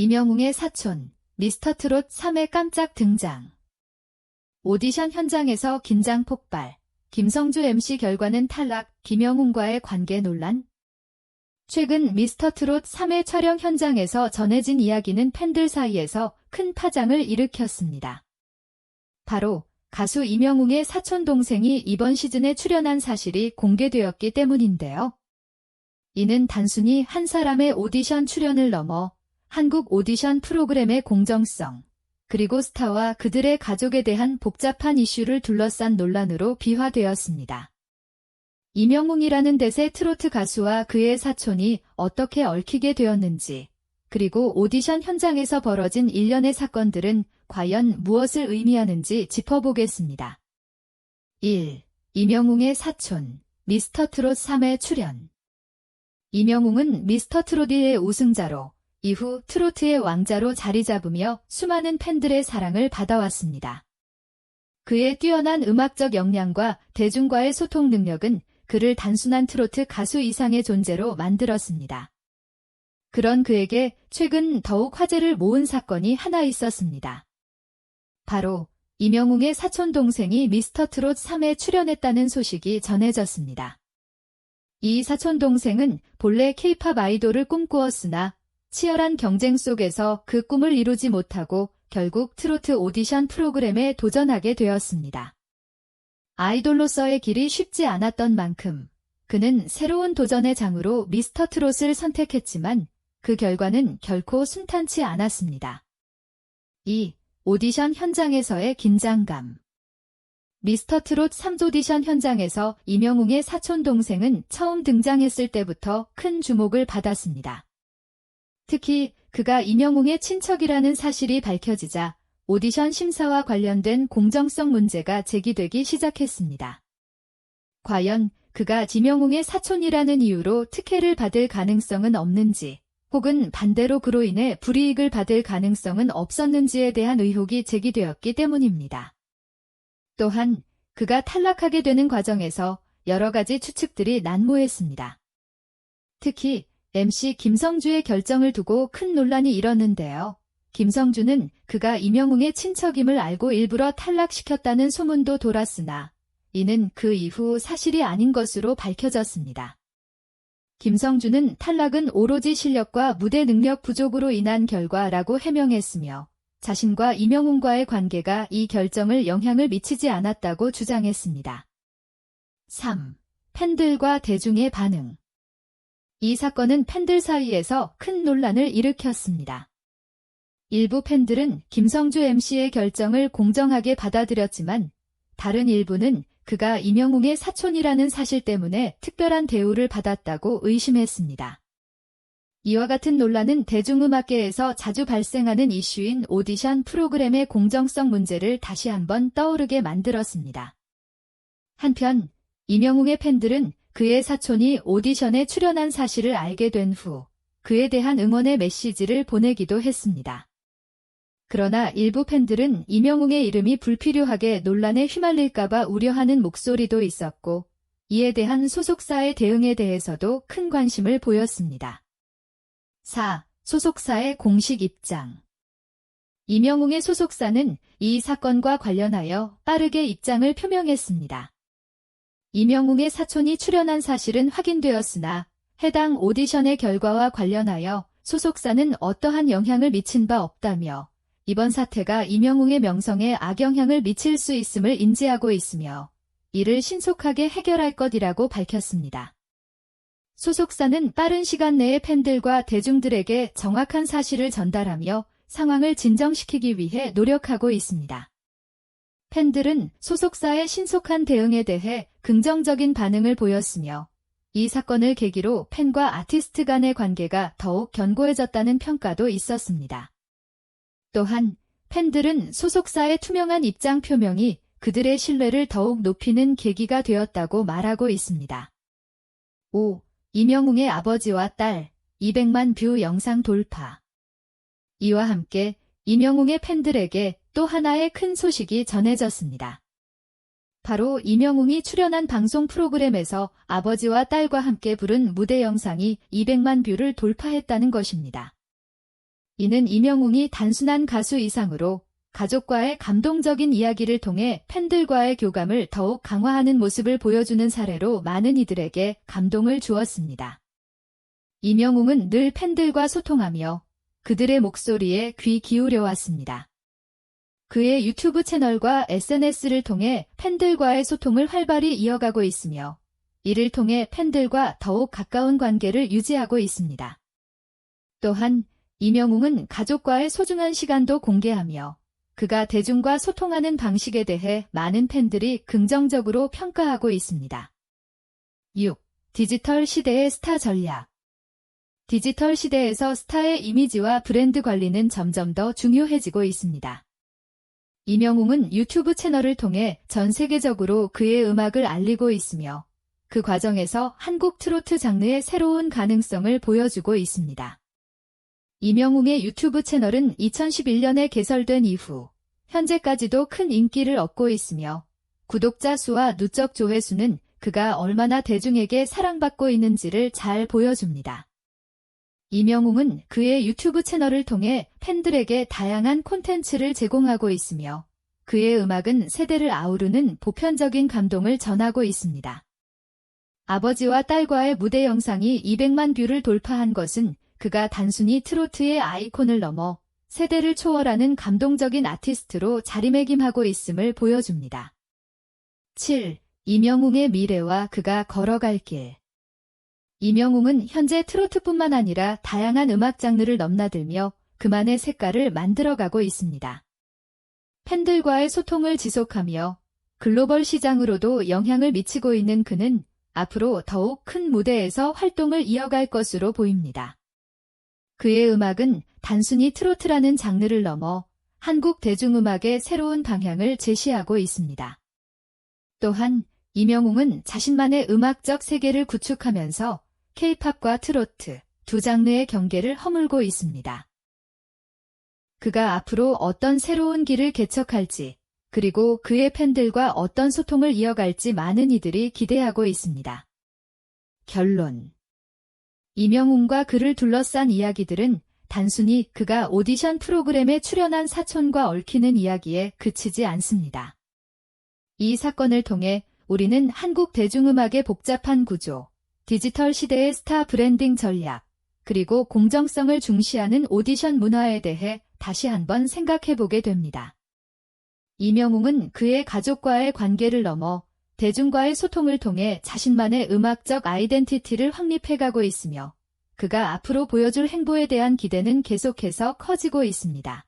이명웅의 사촌, 미스터 트롯 3회 깜짝 등장. 오디션 현장에서 긴장 폭발. 김성주 MC 결과는 탈락, 김영웅과의 관계 논란? 최근 미스터 트롯 3회 촬영 현장에서 전해진 이야기는 팬들 사이에서 큰 파장을 일으켰습니다. 바로 가수 이명웅의 사촌 동생이 이번 시즌에 출연한 사실이 공개되었기 때문인데요. 이는 단순히 한 사람의 오디션 출연을 넘어 한국 오디션 프로그램의 공정성, 그리고 스타와 그들의 가족에 대한 복잡한 이슈를 둘러싼 논란으로 비화되었습니다. 이명웅이라는 대세 트로트 가수와 그의 사촌이 어떻게 얽히게 되었는지, 그리고 오디션 현장에서 벌어진 일련의 사건들은 과연 무엇을 의미하는지 짚어보겠습니다. 1. 이명웅의 사촌, 미스터 트롯 3회 출연. 이명웅은 미스터 트롯 1의 우승자로 이후 트로트의 왕자로 자리 잡으며 수많은 팬들의 사랑을 받아왔습니다. 그의 뛰어난 음악적 역량과 대중과의 소통 능력은 그를 단순한 트로트 가수 이상의 존재로 만들었습니다. 그런 그에게 최근 더욱 화제를 모은 사건이 하나 있었습니다. 바로 이명웅의 사촌 동생이 미스터 트롯 3에 출연했다는 소식이 전해졌습니다. 이 사촌 동생은 본래 케이팝 아이돌을 꿈꾸었으나 치열한 경쟁 속에서 그 꿈을 이루지 못하고 결국 트로트 오디션 프로그램에 도전하게 되었습니다. 아이돌로서의 길이 쉽지 않았던 만큼 그는 새로운 도전의 장으로 미스터 트롯을 선택했지만 그 결과는 결코 순탄치 않았습니다. 2. 오디션 현장에서의 긴장감 미스터 트롯 3조디션 현장에서 이명웅의 사촌 동생은 처음 등장했을 때부터 큰 주목을 받았습니다. 특히 그가 이명웅의 친척이라는 사실이 밝혀지자 오디션 심사와 관련된 공정성 문제가 제기되기 시작했습니다. 과연 그가 지명웅의 사촌이라는 이유로 특혜를 받을 가능성은 없는지 혹은 반대로 그로 인해 불이익을 받을 가능성은 없었는지에 대한 의혹이 제기되었기 때문입니다. 또한 그가 탈락하게 되는 과정에서 여러 가지 추측들이 난무했습니다. 특히 MC 김성주의 결정을 두고 큰 논란이 일었는데요. 김성주는 그가 이명웅의 친척임을 알고 일부러 탈락시켰다는 소문도 돌았으나 이는 그 이후 사실이 아닌 것으로 밝혀졌습니다. 김성주는 탈락은 오로지 실력과 무대 능력 부족으로 인한 결과라고 해명했으며 자신과 이명웅과의 관계가 이 결정을 영향을 미치지 않았다고 주장했습니다. 3. 팬들과 대중의 반응 이 사건은 팬들 사이에서 큰 논란을 일으켰습니다. 일부 팬들은 김성주 MC의 결정을 공정하게 받아들였지만 다른 일부는 그가 이명웅의 사촌이라는 사실 때문에 특별한 대우를 받았다고 의심했습니다. 이와 같은 논란은 대중음악계에서 자주 발생하는 이슈인 오디션 프로그램의 공정성 문제를 다시 한번 떠오르게 만들었습니다. 한편 이명웅의 팬들은 그의 사촌이 오디션에 출연한 사실을 알게 된 후 그에 대한 응원의 메시지를 보내기도 했습니다. 그러나 일부 팬들은 이명웅의 이름이 불필요하게 논란에 휘말릴까봐 우려하는 목소리도 있었고 이에 대한 소속사의 대응에 대해서도 큰 관심을 보였습니다. 4. 소속사의 공식 입장 이명웅의 소속사는 이 사건과 관련하여 빠르게 입장을 표명했습니다. 이명웅의 사촌이 출연한 사실은 확인되었으나 해당 오디션의 결과와 관련하여 소속사는 어떠한 영향을 미친 바 없다며 이번 사태가 이명웅의 명성에 악영향을 미칠 수 있음을 인지하고 있으며 이를 신속하게 해결할 것이라고 밝혔습니다. 소속사는 빠른 시간 내에 팬들과 대중들에게 정확한 사실을 전달하며 상황을 진정시키기 위해 노력하고 있습니다. 팬들은 소속사의 신속한 대응에 대해 긍정적인 반응을 보였으며 이 사건을 계기로 팬과 아티스트 간의 관계가 더욱 견고해졌다는 평가도 있었습니다. 또한 팬들은 소속사의 투명한 입장 표명이 그들의 신뢰를 더욱 높이는 계기가 되었다고 말하고 있습니다. 5. 이명웅의 아버지와 딸 200만 뷰 영상 돌파 이와 함께 이명웅의 팬들에게 또 하나의 큰 소식이 전해졌습니다. 바로 이명웅이 출연한 방송 프로그램에서 아버지와 딸과 함께 부른 무대 영상이 200만 뷰를 돌파했다는 것입니다. 이는 이명웅이 단순한 가수 이상으로 가족과의 감동적인 이야기를 통해 팬들과의 교감을 더욱 강화하는 모습을 보여주는 사례로 많은 이들에게 감동을 주었습니다. 이명웅은 늘 팬들과 소통하며 그들의 목소리에 귀 기울여 왔습니다. 그의 유튜브 채널과 SNS를 통해 팬들과의 소통을 활발히 이어가고 있으며 이를 통해 팬들과 더욱 가까운 관계를 유지하고 있습니다. 또한 이명웅은 가족과의 소중한 시간도 공개하며 그가 대중과 소통하는 방식에 대해 많은 팬들이 긍정적으로 평가하고 있습니다. 6. 디지털 시대의 스타 전략 디지털 시대에서 스타의 이미지와 브랜드 관리는 점점 더 중요해지고 있습니다. 이명웅은 유튜브 채널을 통해 전 세계적으로 그의 음악을 알리고 있으며 그 과정에서 한국 트로트 장르의 새로운 가능성을 보여주고 있습니다. 이명웅의 유튜브 채널은 2011년에 개설된 이후 현재까지도 큰 인기를 얻고 있으며 구독자 수와 누적 조회수는 그가 얼마나 대중에게 사랑받고 있는지를 잘 보여줍니다. 이명웅은 그의 유튜브 채널을 통해 팬들에게 다양한 콘텐츠를 제공하고 있으며 그의 음악은 세대를 아우르는 보편적인 감동을 전하고 있습니다. 아버지와 딸과의 무대 영상이 200만 뷰를 돌파한 것은 그가 단순히 트로트의 아이콘을 넘어 세대를 초월하는 감동적인 아티스트로 자리매김하고 있음을 보여줍니다. 7. 이명웅의 미래와 그가 걸어갈 길 이명웅은 현재 트로트뿐만 아니라 다양한 음악 장르를 넘나들며 그만의 색깔을 만들어가고 있습니다. 팬들과의 소통을 지속하며 글로벌 시장으로도 영향을 미치고 있는 그는 앞으로 더욱 큰 무대에서 활동을 이어갈 것으로 보입니다. 그의 음악은 단순히 트로트라는 장르를 넘어 한국 대중음악의 새로운 방향을 제시하고 있습니다. 또한 이명웅은 자신만의 음악적 세계를 구축하면서 케이팝과 트로트 두 장르의 경계를 허물고 있습니다. 그가 앞으로 어떤 새로운 길을 개척할지 그리고 그의 팬들과 어떤 소통을 이어갈지 많은 이들이 기대하고 있습니다. 결론 이명웅과 그를 둘러싼 이야기들은 단순히 그가 오디션 프로그램에 출연한 사촌과 얽히는 이야기에 그치지 않습니다. 이 사건을 통해 우리는 한국 대중음악의 복잡한 구조, 디지털 시대의 스타 브랜딩 전략, 그리고 공정성을 중시하는 오디션 문화에 대해 다시 한번 생각해보게 됩니다. 이명웅은 그의 가족과의 관계를 넘어 대중과의 소통을 통해 자신만의 음악적 아이덴티티를 확립해가고 있으며 그가 앞으로 보여줄 행보에 대한 기대는 계속해서 커지고 있습니다.